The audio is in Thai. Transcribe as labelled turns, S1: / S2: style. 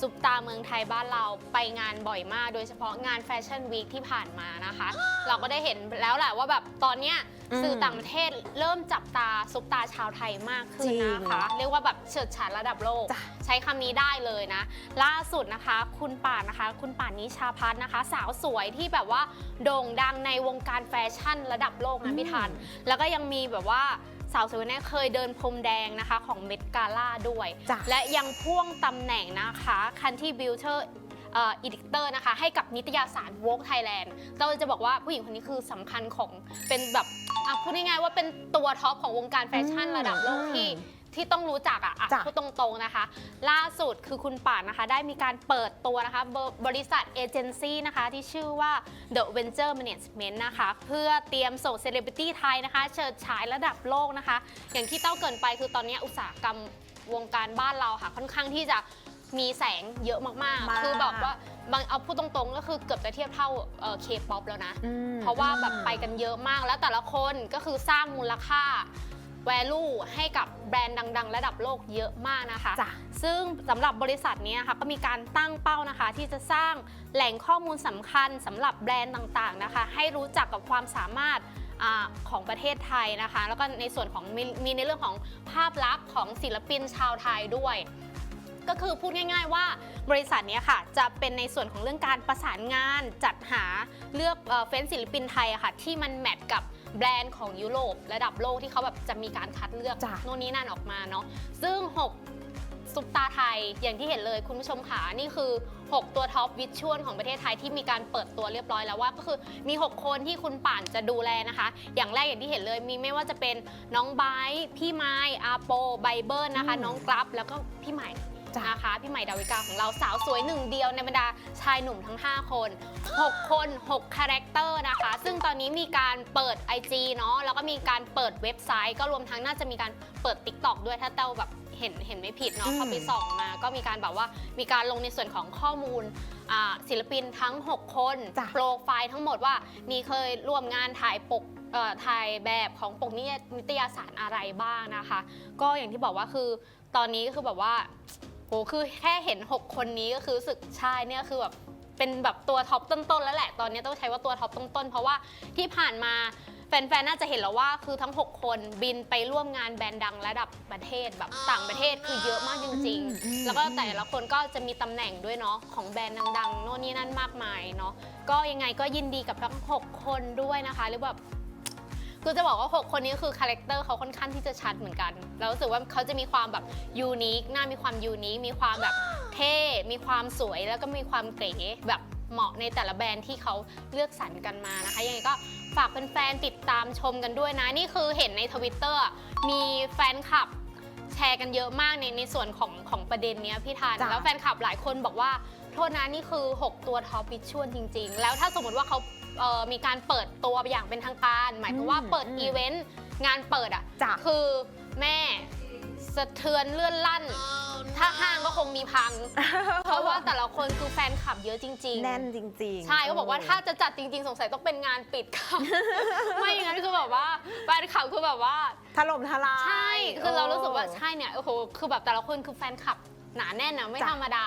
S1: ซุปตาเมืองไทยบ้านเราไปงานบ่อยมาก โดยเฉพาะงานแฟชั่นวีคที่ผ่านมานะคะ เราก็ได้เห็นแล้วแหละว่าแบบตอนเนี้ย
S2: อืม
S1: สื่อต่างประเทศเริ่มจับตาซุปตาชาวไทยมากขึ้น
S2: จริง
S1: นะคะ เรียกว่าแบบเฉิดฉายระดับโลก
S2: จ้ะ
S1: ใช้คำนี้ได้เลยนะ ล่าสุดนะคะ คุณป่านนะคะ คุณป่านนิชาพัฒน์นะคะ สาวสวยที่แบบว่าโด่งดังในวงการแฟชั่นระดับโลกนะพี่ทัน แล้วก็ยังมีแบบว่า สาวสวยเนี่ยเคยเดินพรมแดงนะคะของเมดกาล่าด้วย
S2: จ้ะ
S1: และยังพ่วงตำแหน่งนะคะคันที่บิวเตอร์อีดิเตอร์นะคะ ให้กับนิตยสาร Vogue Thailand เราจะบอกว่าผู้หญิงคนนี้คือสำคัญของเป็นแบบอะพูดง่ายๆว่าเป็นตัวท็อปของวงการแฟชั่นระดับโลกที่ ที่ต้องรู้จักอะอะ
S2: จ้ะ
S1: พูดตรงๆนะคะ ล่าสุดคือคุณป่านนะคะ ได้มีการเปิดตัวนะคะเบอร์บริษัทเอเจนซี่นะคะ ที่ชื่อว่า The Venture Management นะคะ เพื่อเตรียมส่งเซเลบริตี้ไทยนะคะ เฉิดฉายระดับโลกนะคะ อย่างที่เต้าเกินไปคือตอนนี้อุตสาหกรรมวงการบ้านเราค่ะ ค่อนข้างที่จะมีแสงเยอะมาก
S2: มาก
S1: ๆ คือแบบว่าบางเอาพูดตรงๆ ก็คือเกือบจะเทียบเท่าเคป๊อปแล้วนะ
S2: อืม
S1: เพราะว่าแบบไปกันเยอะมากแล้วแต่ละคนก็คือสร้างมูลค่า value ให้กับแบรนด์ดัง ๆ ระดับโลกเยอะมากนะคะ
S2: จ้ะ
S1: ซึ่งสำหรับบริษัทนี้นะคะก็มีการตั้งเป้านะคะ ที่จะสร้างแหล่งข้อมูลสำคัญสำหรับแบรนด์ต่างๆนะคะ ให้รู้จักกับความสามารถอาของประเทศไทยนะคะ แล้วก็ในส่วนของมีมีในเรื่องของภาพลักษณ์ของศิลปินชาวไทยด้วย ก็คือพูดง่าย ๆ ว่าบริษัทเนี้ยค่ะจะเป็นในส่วนของเรื่องการประสานงานจัดหาเลือกเอ่อเฟ้นศิลปินไทยอะค่ะที่มันแมทกับ แบรนด์ของยุโรประดับโลกที่เขาแบบจะมีการคัดเลือก
S2: จ้ะ
S1: โน่นนี่นั่นออกมาเนาะซึ่ง 6 ซุปตาไทยอย่างที่เห็นเลยคุณผู้ชมค่ะนี่คือ 6 ตัวท็อปวิชวลของประเทศไทยที่มีการเปิดตัวเรียบร้อยแล้วว่า ก็คือมี 6 คนที่คุณป่านจะดูแลนะคะ อย่างแรกอย่างที่เห็นเลยมีไม่ว่าจะเป็นน้องไบร์ทพี่ไม้อาโปไบเบิลนะคะ
S2: อืม
S1: น้องกรับแล้วก็พี่ใหม่
S2: จ้ะ
S1: นะคะพี่ใหม่ดาวิกาของเราสาวสวยหนึ่งเดียวในบรรดาชายหนุ่มทั้ง 5 คน 6 คน 6 คาแรคเตอร์นะคะ ซึ่งตอนนี้มีการเปิด IG เนาะแล้วก็มีการเปิดเว็บไซต์ ก็รวมทั้งน่าจะมีการเปิด TikTok ด้วยถ้าเต้าแบบเห็นเห็นไม่ผิดเนาะ
S2: อืม
S1: เข้าไปส่องมา ก็มีการแบบว่ามีการลงในส่วนของข้อมูลอ่าศิลปินทั้ง 6 คน
S2: จ้ะ
S1: โปรไฟล์ทั้งหมดว่านี่เคยร่วมงานถ่ายปกเอ่อถ่ายแบบของปกนิยนิตยสารอะไรบ้างนะคะ ก็อย่างที่บอกว่าคือตอนนี้ก็คือแบบว่า โหคือแค่เห็น 6 คนนี้ก็คือรู้สึกใช่เนี่ยคือแบบเป็นแบบตัวท็อปต้นๆแล้วแหละตอนนี้ต้องใช้ว่าตัวท็อปต้นๆเพราะว่าที่ผ่านมาแฟนๆ น่าจะเห็นแล้วว่าคือทั้ง 6 คนบินไปร่วมงานแบรนด์ดังระดับประเทศแบบต่างประเทศคือเยอะมากจริง
S2: อืมอืม
S1: ๆแล้วก็แต่ละคนก็จะมีตำแหน่งด้วยเนาะของแบรนด์ดังๆ โน่นนี่นั่นมากมายเนาะก็ยังไงก็ยินดีกับทั้ง 6 คนด้วยนะคะหรือแบบ คือจะบอกว่า 6 คนนี้คือคาแรคเตอร์เขาค่อนข้างที่จะชัดเหมือนกัน แล้วรู้สึกว่าเขาจะมีความแบบยูนิคหน้ามีความยูนิคมีความแบบเท่ มีความสวยแล้วก็มีความเก๋แบบเหมาะในแต่ละแบรนด์ที่เขาเลือกสรรกันมานะคะ ยังไงก็ฝากแฟนๆติดตามชมกันด้วยนะ นี่คือเห็นในทวิตเตอร์มีแฟนคลับแชร์กันเยอะมากในในส่วนของของประเด็นเนี้ยพี่ทัน
S2: จ้ะ
S1: แล้วแฟนคลับหลายคนบอกว่า โทษนะนี่คือ 6 ตัวท็อปวิชวลจริง ๆ แล้วถ้าสมมติว่าเขาเอ่อมีการเปิดตัวอย่างเป็นทางการ หมายถึงว่า
S2: อืม
S1: เปิด
S2: อืม
S1: อีเวนต์งานเปิดอะ
S2: จ้ะ
S1: คือแม่สะเทือนเลื่อนลั่น ถ้าห้างก็คงมีพัง เพราะว่าแต่ละคนคือแฟนคลับเยอะจริง ๆ
S2: แน่นจริงๆ
S1: ใช่เขาบอกว่าถ้าจะจัดจริง ๆ สงสัยต้องเป็นงานปิดค่ะ ไม่อย่างนั้นคือแบบว่าแฟนคลับคือแบบว่า
S2: ถล่มทลาย
S1: ใช่ คือเรารู้สึกว่า
S2: โอ้
S1: ใช่เนี่ย โอ้โห คือแบบแต่ละคนคือแฟนคลับหนาแน่นนะไม่
S2: จ้ะ
S1: ธรรมดา